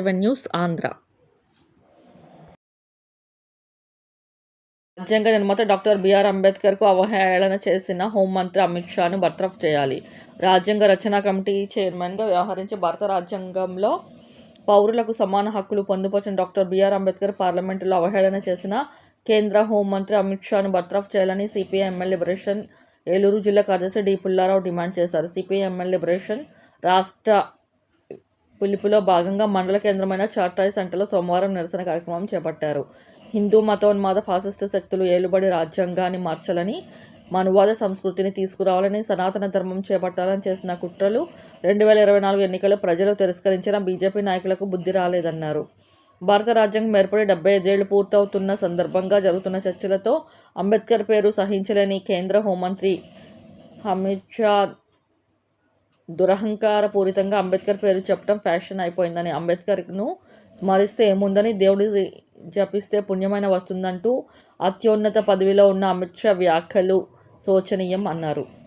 Seven news Andhra రాజ్యాంగ నిర్మాత doctor BR అంబేద్కర్కు అవహేళన చేసిన హోంమంత్రి అమిత్ షాను బర్తరఫ్ చేయాలి. రాజ్యాంగ రచనా కమిటీ చైర్మన్గా వ్యవహరించి భారత రాజ్యాంగంలో పౌరులకు సమాన హక్కులు పొందుపరిచిన డాక్టర్ బిఆర్ అంబేద్కర్ పార్లమెంటులో అవహేళన చేసిన కేంద్ర హోంమంత్రి అమిత్ షాను బర్తరఫ్ చేయాలని సిపిఐ ఎమ్మెల్యే లిబరేషన్ ఏలూరు జిల్లా కార్యదర్శి డి పుల్లారావు డిమాండ్ చేశారు. సిపిఐ ఎమ్మెల్యే లిబరేషన్ రాష్ట్ర పిలుపులో భాగంగా మండల కేంద్రమైన చార్టాయి సెంటర్లో సోమవారం నిరసన కార్యక్రమం చేపట్టారు. హిందూ మతోన్మాద ఫాసిస్టు శక్తులు ఏలుబడి రాజ్యాంగాన్ని మార్చాలని మనువాద సంస్కృతిని తీసుకురావాలని సనాతన ధర్మం చేపట్టాలని చేసిన కుట్రలు రెండు వేల ఇరవై నాలుగు ఎన్నికలు ప్రజలు తిరస్కరించిన బీజేపీ నాయకులకు బుద్ధి రాలేదన్నారు. భారత రాజ్యాంగం ఏర్పడి డెబ్బై ఐదేళ్ళు పూర్తవుతున్న సందర్భంగా జరుగుతున్న చర్చలతో అంబేద్కర్ పేరు సహించలేని కేంద్ర హోంమంత్రి అమిత్ షా దురహంకారపూరితంగా అంబేద్కర్ పేరు చెప్పడం ఫ్యాషన్ అయిపోయిందని అంబేద్కర్ను స్మరిస్తే ఏముందని దేవుడి జపిస్తే పుణ్యమైన వస్తుందంటూ అత్యున్నత పదవిలో ఉన్న అమిత్ షా వ్యాఖ్యలు శోచనీయం అన్నారు.